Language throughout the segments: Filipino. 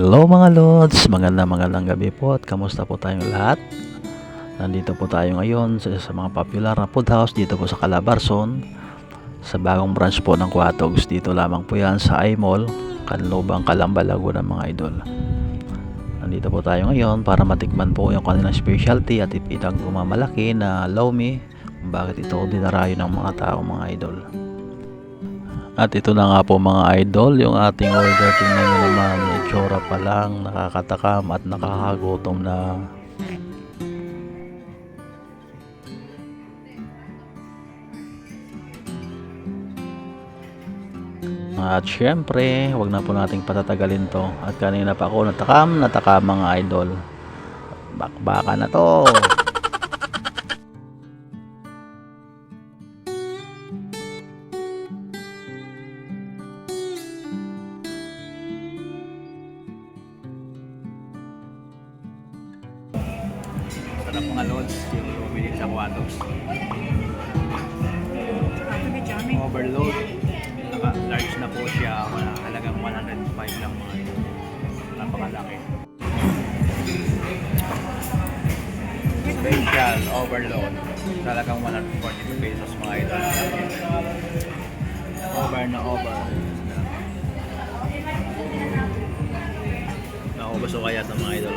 Hello mga Lods, magandang magandang gabi po at kamusta po tayong lahat? Nandito po tayo ngayon sa, sa mga popular na food house dito po sa Calabarzon sa bagong branch po ng Quatogs dito lamang po yan sa iMall Kanlubang Calamba Laguna mga idol. Nandito po tayo ngayon para matikman po yung kanilang specialty at ipitang gumamalaki na lomi bakit ito dinarayo ng mga tao mga idol. At ito na nga po mga idol, yung ating order. Tingnan nyo naman, itsura pa lang, nakakatakam at nakakagutom na. At syempre, wag na po nating patatagalin to. At kanina pa ako natakam, natakam mga idol. Bakbaka na to. Sarap mga lods, yung bumili sa Quatox. Overload. Naka, large na po siya. Wala, halagang 105 lang mga ito. Napakalaki. Special overload. Talagang 142 pesos mga ito. Over na over. Naubos kaya ito mga idol.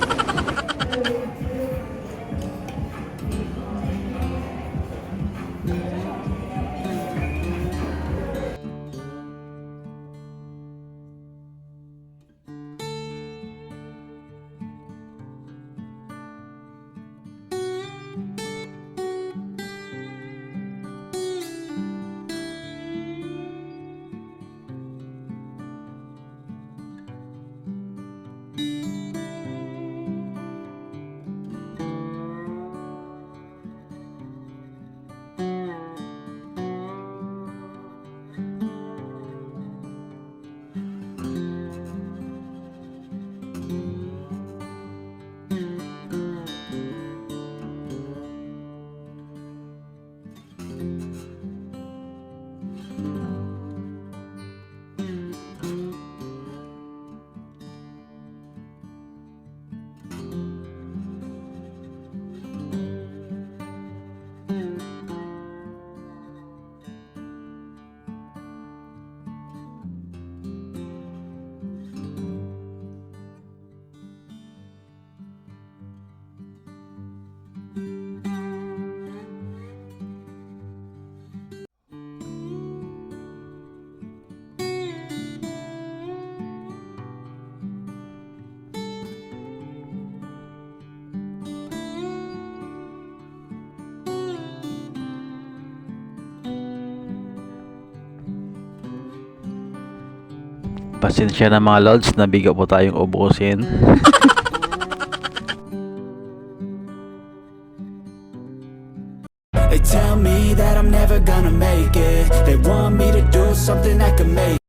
Pasensya na mga lods, nabigo po tayong ubusin. They tell me that I'm never gonna make it They want me to do something that could make